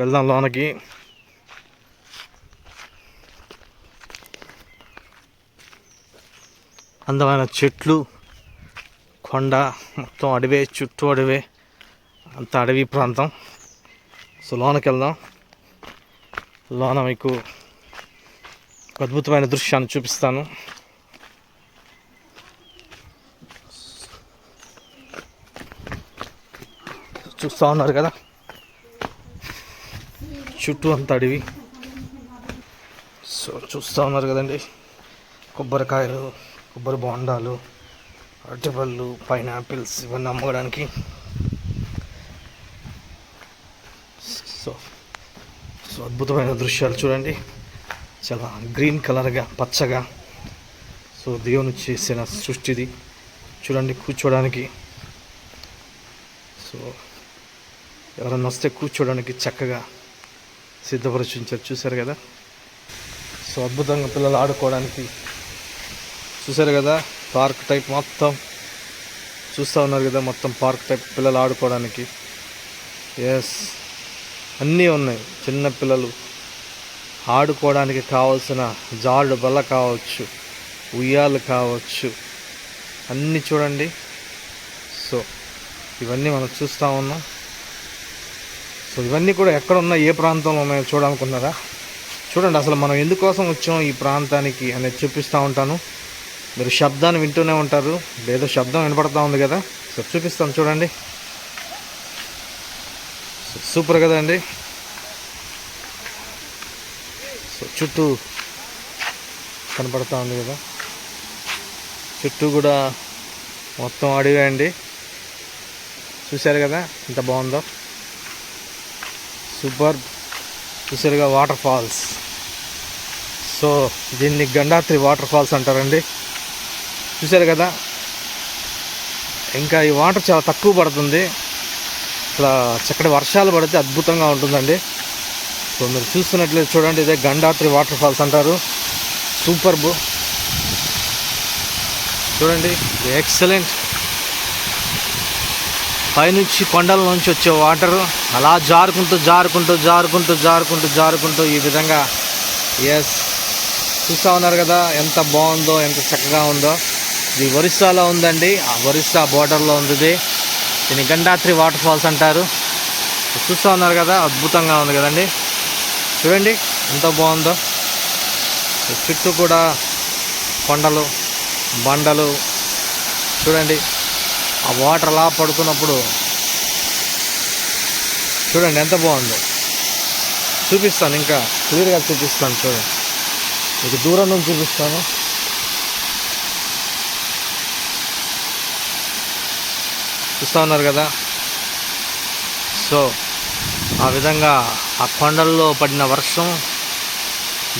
వెళ్దాం లోనకి. అందమైన చెట్లు కొండ మొత్తం అడవే చుట్టూ అడవే అంత అడవి ప్రాంతం. సో లోనకి వెళ్దాం. లోన మీకు అద్భుతమైన దృశ్యాన్ని చూపిస్తాను. చూస్తూ ఉన్నారు కదా? చుట్టూ అంత అడవి. సో చూస్తూ ఉన్నారు కదండి. కొబ్బరికాయలు కొబ్బరి బొండాలు అరటిపళ్ళు పైనాపిల్స్ ఇవన్నీ అమ్ముకోవడానికి. సో సో అద్భుతమైన దృశ్యాలు చూడండి. చాలా గ్రీన్ కలర్గా పచ్చగా. సో దేవుని చేసిన సృష్టిది. చూడండి కూర్చోడానికి. సో ఎవరన్నా వస్తే కూర్చోడానికి చక్కగా సిద్ధపరిచి ఉంచారు చూశారు కదా? సో అద్భుతంగా పిల్లలు ఆడుకోవడానికి చూశారు కదా? పార్క్ టైప్ మొత్తం చూస్తూ ఉన్నారు కదా? మొత్తం పార్క్ టైప్ పిల్లలు ఆడుకోవడానికి. ఎస్ అన్నీ ఉన్నాయి. చిన్న పిల్లలు ఆడుకోవడానికి కావాల్సిన జాడు బల్ల కావచ్చు ఉయ్యాలు కావచ్చు అన్నీ చూడండి. సో ఇవన్నీ మనం చూస్తూ ఉన్నాం. సో ఇవన్నీ కూడా ఎక్కడ ఉన్నా ఏ ప్రాంతంలో ఉన్నాయో చూడాలనుకున్నారా చూడండి అసలు మనం ఎందుకోసం వచ్చాం ఈ ప్రాంతానికి అనేది చూపిస్తూ ఉంటాను. మీరు శబ్దాన్ని వింటూనే ఉంటారు. లేదా శబ్దం వినపడతా ఉంది కదా. సో చూపిస్తాను చూడండి. సూపర్ కదండి సో చుట్టూ కనపడతా ఉంది కదా. చుట్టూ కూడా మొత్తం అడివే అండి. చూశారు కదా? ఎంత బాగుందో. సూపర్. చూసారుగా వాటర్ ఫాల్స్. సో దీన్ని గండాత్రి వాటర్ ఫాల్స్ అంటారండి. చూశారు కదా? ఇంకా ఈ వాటర్ చాలా తక్కువ పడుతుంది. ఇట్లా చక్కటి వర్షాలు పడితే అద్భుతంగా ఉంటుందండి. సో మీరు చూస్తున్నట్లయితే చూడండి ఇదే గండాత్రి వాటర్ ఫాల్స్ అంటారు. సూపర్ బు. చూడండి ఎక్సలెంట్. పైనుంచి కొండల నుంచి వచ్చే వాటర్. అలా జారుకుంటూ జారుకుంటూ జారుకుంటూ జారుకుంటూ జారుకుంటూ ఈ విధంగా. ఎస్ చూస్తూ ఉన్నారు కదా ఎంత బాగుందో ఎంత చక్కగా ఉందో. ఇది ఒరిస్సాలో ఉందండి. ఆ ఒరిస్సా బోర్డర్లో ఉంది ఇది దీన్ని గండాత్రి వాటర్ ఫాల్స్ అంటారు. చూస్తూ ఉన్నారు కదా అద్భుతంగా ఉంది కదండి. చూడండి ఎంత బాగుందో. చుట్టూ కూడా కొండలు బండలు. చూడండి ఆ వాటర్ అలా పడుతున్నప్పుడు చూడండి ఎంత బాగుందో. చూపిస్తాను ఇంకా. క్లియర్గా చూపిస్తాను చూడండి. మీకు దూరం నుంచి చూపిస్తాను. చూస్తూ ఉన్నారు కదా? సో ఆ విధంగా ఆ కొండల్లో పడిన వర్షం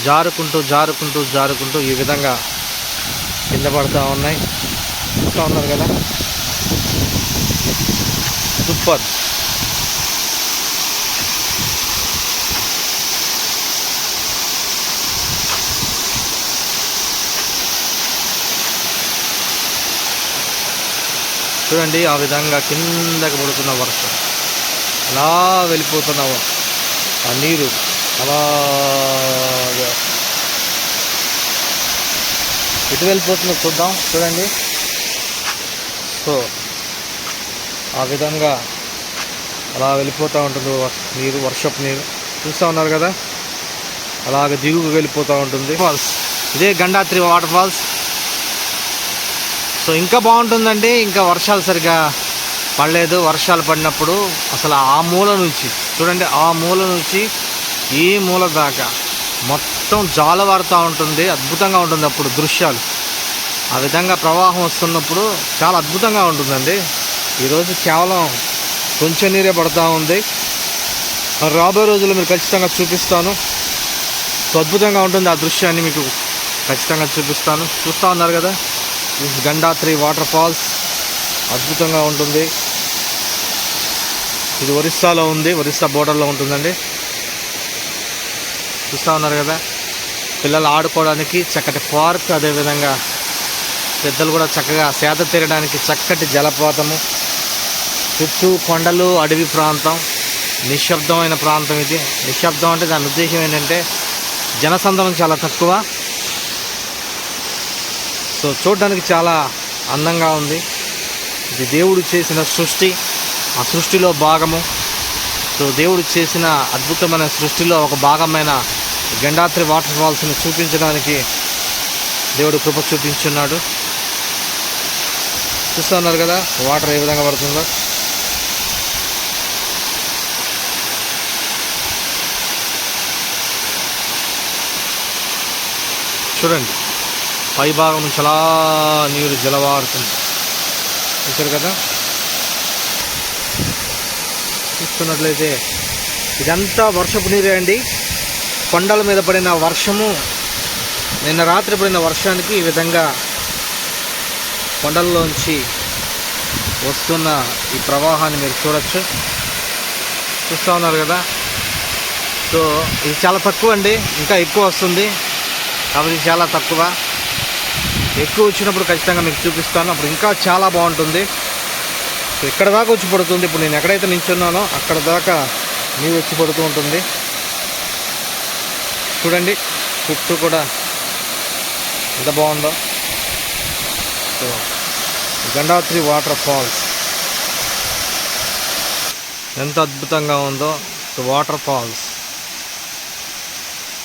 జారుకుంటూ జారుకుంటూ జారుకుంటూ ఈ విధంగా కింద పడుతూ ఉన్నాయి. చూస్తూ ఉన్నారు కదా? సూపర్. చూడండి ఆ విధంగా కిందకి పడుతున్న వర్షం. అలా వెళ్ళిపోతున్న ఆ నీరు అలాగా ఎటు వెళ్ళిపోతుందో చూద్దాం చూడండి. సో ఆ విధంగా అలా వెళ్ళిపోతూ ఉంటుంది నీరు వర్షపు నీరు. చూస్తూ ఉన్నారు కదా? అలాగ దిగుకు వెళ్ళిపోతూ ఉంటుంది. ఫాల్స్ ఇదే గండాత్రి వాటర్ ఫాల్స్. సో ఇంకా బాగుంటుందండి ఇంకా వర్షాలు సరిగా పడలేదు. వర్షాలు పడినప్పుడు అసలు ఆ మూల నుంచి చూడండి ఆ మూల నుంచి ఈ మూల దాకా మొత్తం జాలవారుతూ ఉంటుంది అద్భుతంగా ఉంటుంది అప్పుడు దృశ్యాలు. ఆ విధంగా ప్రవాహం వస్తున్నప్పుడు చాలా అద్భుతంగా ఉంటుందండి. ఈరోజు కేవలం కొంచెం నీరే పడుతూ ఉంది. మరి రాబోయే రోజుల్లో మీరు ఖచ్చితంగా చూపిస్తాను. సో అద్భుతంగా ఉంటుంది ఆ దృశ్యాన్ని మీకు ఖచ్చితంగా చూపిస్తాను. చూస్తూ ఉన్నారు కదా? దిస్ గండాత్రి వాటర్ ఫాల్స్ అద్భుతంగా ఉంటుంది. ఇది ఒరిస్సాలో ఉంది. ఒరిస్సా బోర్డర్లో ఉంటుందండి. చూస్తూ ఉన్నారు కదా. పిల్లలు ఆడుకోవడానికి చక్కటి పార్క్ అదేవిధంగా పెద్దలు కూడా చక్కగా సేద తీరడానికి చక్కటి జలపాతము. చుట్టూ కొండలు అడవి ప్రాంతం. నిశ్శబ్దమైన ప్రాంతం ఇది. నిశ్శబ్దం అంటే దాని ఉద్దేశం ఏంటంటే జనసందనం చాలా తక్కువ. సో చూడడానికి చాలా అందంగా ఉంది. ఇది దేవుడు చేసిన సృష్టి ఆ సృష్టిలో భాగము. సో దేవుడు చేసిన అద్భుతమైన సృష్టిలో ఒక భాగమైన గండాత్రి వాటర్ ఫాల్స్ని చూపించడానికి దేవుడు కృప చూపించున్నాడు. చూస్తూ ఉన్నారు కదా వాటర్ ఏ విధంగా పడుతుందో. చూడండి. పై భాగం నుంచి అలా నీరు జలవారుతుంది. చూసారు కదా? చూస్తున్నట్లయితే ఇదంతా వర్షపు నీరే అండి. కొండల మీద పడిన వర్షము నిన్న రాత్రి పడిన వర్షానికి ఈ విధంగా కొండల్లోంచి వస్తున్న ఈ ప్రవాహాన్ని మీరు చూడొచ్చు. చూస్తూ ఉన్నారు కదా? సో ఇది చాలా తక్కువ అండి. ఇంకా ఎక్కువ వస్తుంది. కాబట్టి చాలా తక్కువ. ఎక్కువ వచ్చినప్పుడు ఖచ్చితంగా మీకు చూపిస్తాను. అప్పుడు ఇంకా చాలా బాగుంటుంది. సో ఇక్కడ దాకా వచ్చి పడుతుంది. ఇప్పుడు నేను ఎక్కడైతే నించున్నానో అక్కడ దాకా నీరు వచ్చి పడుతూ ఉంటుంది. చూడండి చుట్టూ కూడా ఎంత బాగుందో. So Gandatri waterfalls. ఎంత అద్భుతంగా ఉందో. Water falls.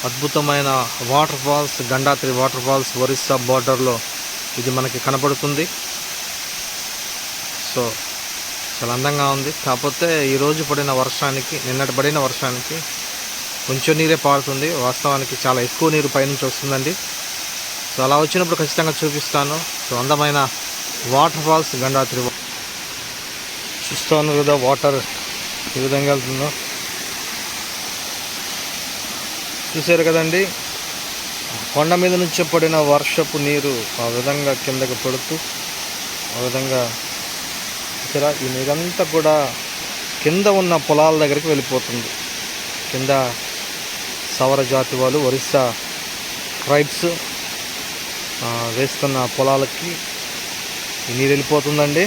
అద్భుతమైన water falls గండాత్రి water falls Orissa బార్డర్లో ఇది మనకి కనపడుతుంది సో చాలా అందంగా ఉంది. కాకపోతే ఈరోజు పడిన వర్షానికి నిన్నటి పడిన వర్షానికి కొంచెం నీరే పారుతుంది. వాస్తవానికి చాలా ఎక్కువ నీరు పైనుంచి వస్తుందండి. సో అలా వచ్చినప్పుడు ఖచ్చితంగా చూపిస్తాను. సో అందమైన వాటర్ ఫాల్స్ గండాత్రి చూస్తాను కదా వాటర్ ఏ విధంగా వెళ్తుందో. చూశారు కదండి? కొండ మీద నుంచి పడిన వర్షపు నీరు ఆ విధంగా కిందకి పడుతూ ఆ విధంగా ఇక్కడ ఈ నీరంతా కూడా కింద ఉన్న పొలాల దగ్గరికి వెళ్ళిపోతుంది. కింద సవర జాతి వాళ్ళు ఒరిస్సా ట్రైబ్స్ వేస్తున్న పొలాలకి ఈ నీరు వెళ్ళిపోతుందండి.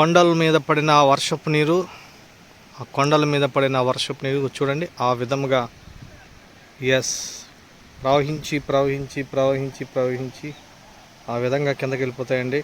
కొండల మీద పడిన ఆ వర్షపు నీరు ఆ కొండల మీద పడిన వర్షపు నీరు చూడండి ఆ విధముగా ఎస్ ప్రవహించి ప్రవహించి ప్రవహించి ప్రవహించి ఆ విధంగా కిందకి వెళ్ళిపోతాయండి.